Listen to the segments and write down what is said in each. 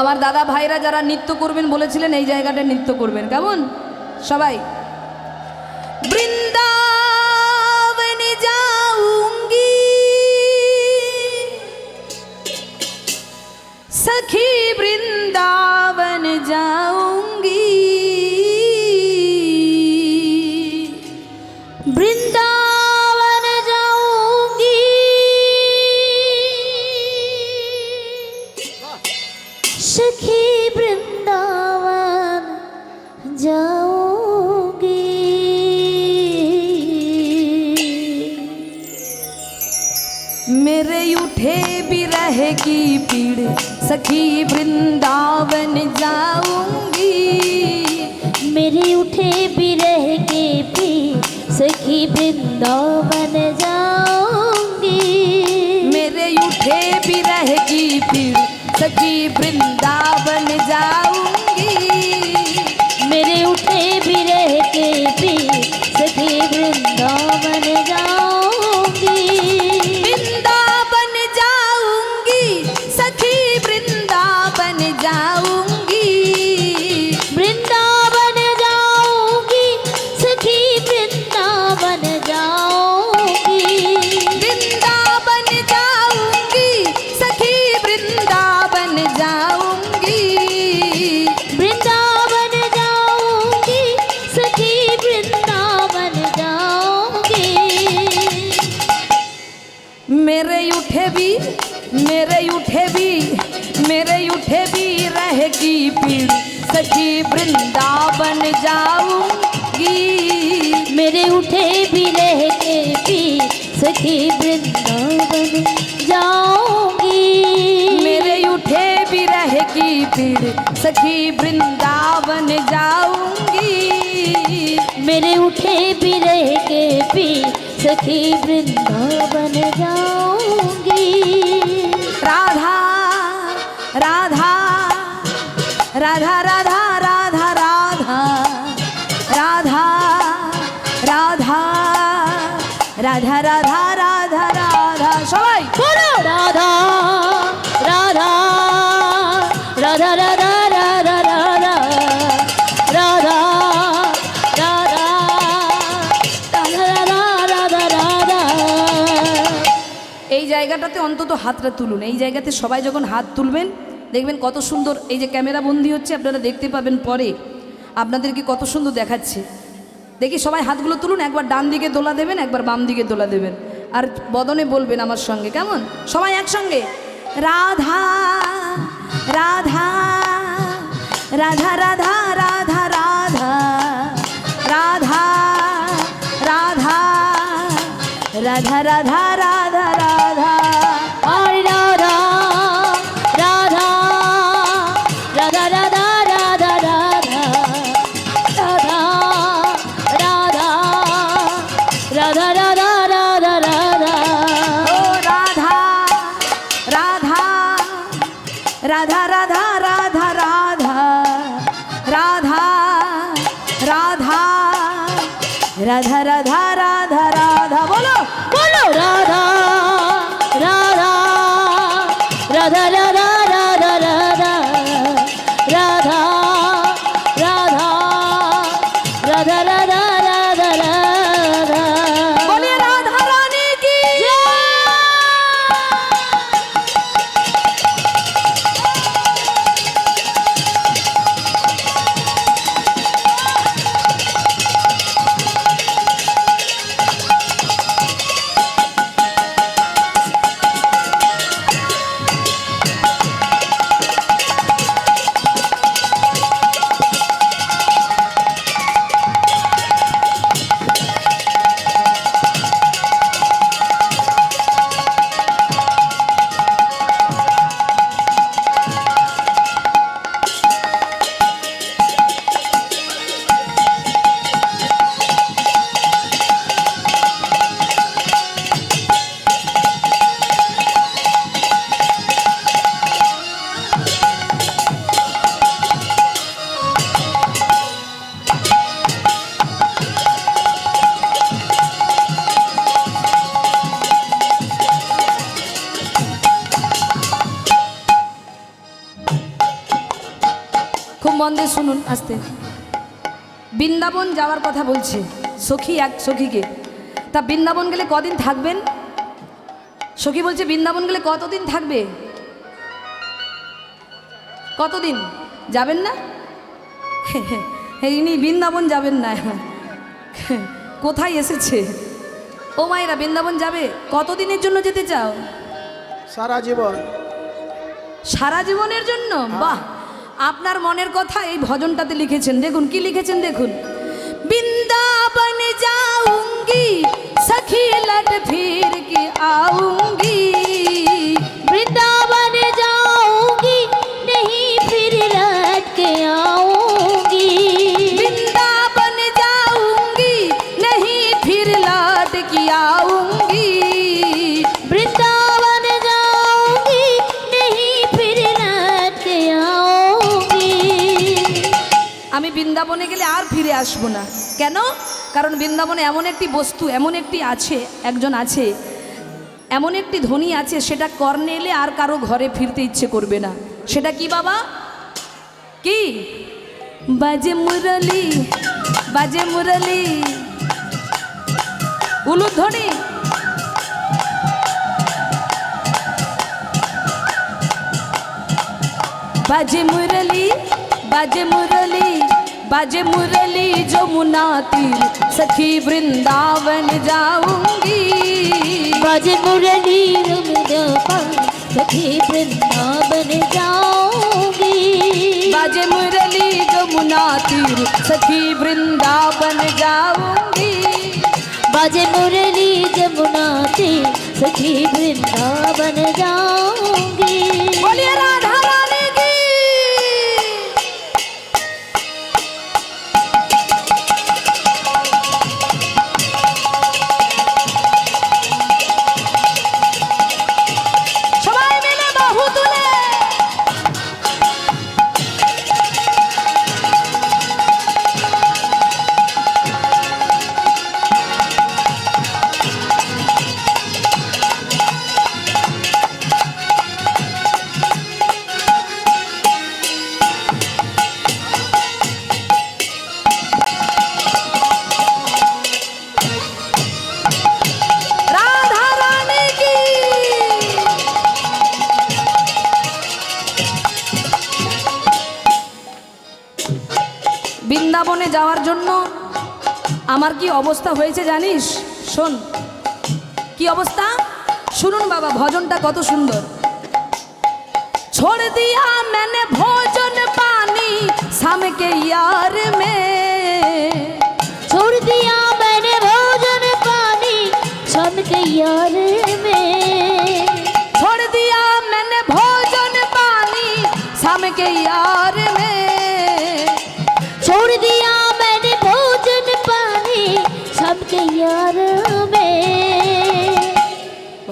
আমার দাদা ভাইরা যারা নৃত্য করবেন বলেছিলেন এই জায়গাটা নৃত্য করবেন। কেমন? সবাই? मेरे उठे भी रहेगी पीड़। सखी वृंदावन जाऊँगी। मेरे उठे भी रहेगी पीड़। सखी वृंदावन जाऊँगी उठे भी रहेगी पीड़ सखी वृंदावन जाऊँगी। मेरे उठे भी रह के पी सखी वृंदावन जाऊँगी। मेरे उठे भी रहेगी पीड़ सखी वृंदावन जाऊँगी। मेरे उठे भी रह के पी सखी वृंदावन जाऊँगी। জায়গাটাতে অন্তত হাতটা তুলুন এই জায়গাতে সবাই যখন হাত তুলবেন দেখবেন কত সুন্দর এই যে ক্যামেরা বন্দি হচ্ছে আপনারা দেখতে পাবেন পরে আপনাদেরকে কত সুন্দর দেখাচ্ছে দেখি সবাই হাতগুলো তুলুন একবার ডান দিকে দোলা দেবেন একবার বাম দিকে দোলা দেবেন আর বদনে বলবেন আমার সঙ্গে কেমন সবাই একসঙ্গে রাধা রাধা রাধা রাধা রাধা রাধা রাধা রাধা রাধা রাধা রাধা राधा राधा राधा राधा মন দিয়ে শুনুন আসতে। বৃন্দাবন যাওয়ার কথা বলছে। সখী এক সখীকে। তা বৃন্দাবন গেলে কদিন থাকবেন? সখী বলছে বৃন্দাবন গেলে কতদিন থাকবে? কতদিন? যাবেন না? ইনি বৃন্দাবন যাবেন না কোথায় এসেছে? ও মায়েরা বৃন্দাবন যাবে? কতদিনের জন্য যেতে চাও? সারা জীবন। সারা জীবনের জন্য? বাহ! আপনার মনের কথা এই ভজনটাতে লিখেছেন। দেখুন, কি লিখেছেন দেখুন। বৃন্দাবন যাউঙ্গি সখি লট ফির কি আউঙ্গি। আসব না। কেন? কারণ বৃন্দাবনে এমন একটি বস্তু, এমন একটি আছে, একজন আছে, এমন একটি ধ্বনি আছে, সেটা কর্ণে এলে আর কারও ঘরে ফিরতে ইচ্ছে করবে না। সেটা কি বাবা? কি? বাজে মুরলি বাজে মুরলি। উলুধ্বনি। বাজে মুরলি বাজে মুরলি। बाजे मुरली जमुना मुनाती सखी वृंदावन जाऊँगी। बाजे मुरली सखी वृंदावन जाऊँगी। बाजे मुरली जो मुनाती सखी वृंदावन जाऊँगी। बाजे मुरली जमुना मुनाती सखी वृंदावन जाऊ যাওয়ার জন্য আমার কি অবস্থা হয়েছে জানিস শোন কি অবস্থা শুনুন বাবা ভজনটা কত সুন্দর छोड़ दिया मैंने भोजन पानी शाम के यार में छोड़ दिया मैंने भोजन पानी शाम के यार में छोड़ दिया मैंने भोजन पानी शाम के यार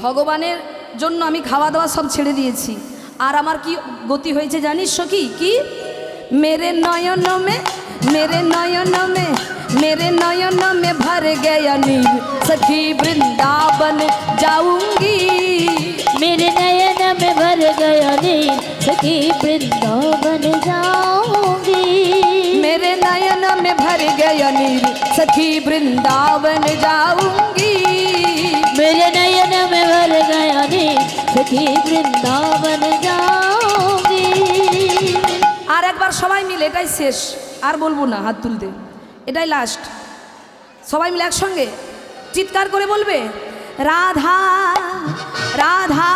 ভগবানের জন্য আমি খাওয়া দাওয়া সব ছেড়ে দিয়েছি আর আমার কি গতি হয়েছে জানিস সখী কি মেরে নয়ন মে মেরে নয়ন মে मेरे नयन में भर गया नीर सखी वृंदावन जाऊंगी मेरे नयन में भर गया नीर सखी वृंदावन जाऊंगी मेरे नयन में भर गया नीर सखी वृंदावन जाऊंगी আর একবার সবাই মিলে এটাই শেষ আর বলব না হাত তুলতে এটাই লাস্ট সবাই মিলে একসঙ্গে চিৎকার করে বলবে রাধা রাধা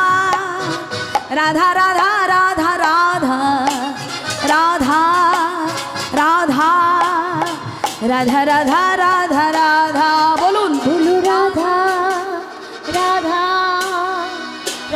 রাধা রাধা রাধা রাধা রাধা রাধা রাধা রাধা রাধা রাধা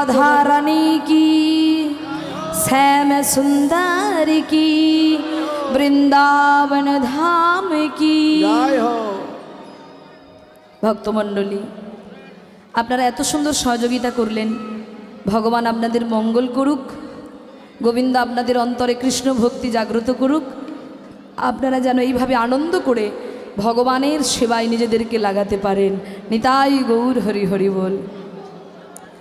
बोलिए राधा रानी की श्याम सुंदर की বৃন্দাবন ধাম কি জয় হো ভক্তমণ্ডলী আপনারা এত সুন্দর সহযোগিতা করলেন ভগবান আপনাদের মঙ্গল করুক গোবিন্দ আপনাদের অন্তরে কৃষ্ণ ভক্তি জাগ্রত করুক আপনারা যেন এইভাবে আনন্দ করে ভগবানের সেবায় নিজেদেরকে লাগাতে পারেন নিতাই গৌর হরি হরি বল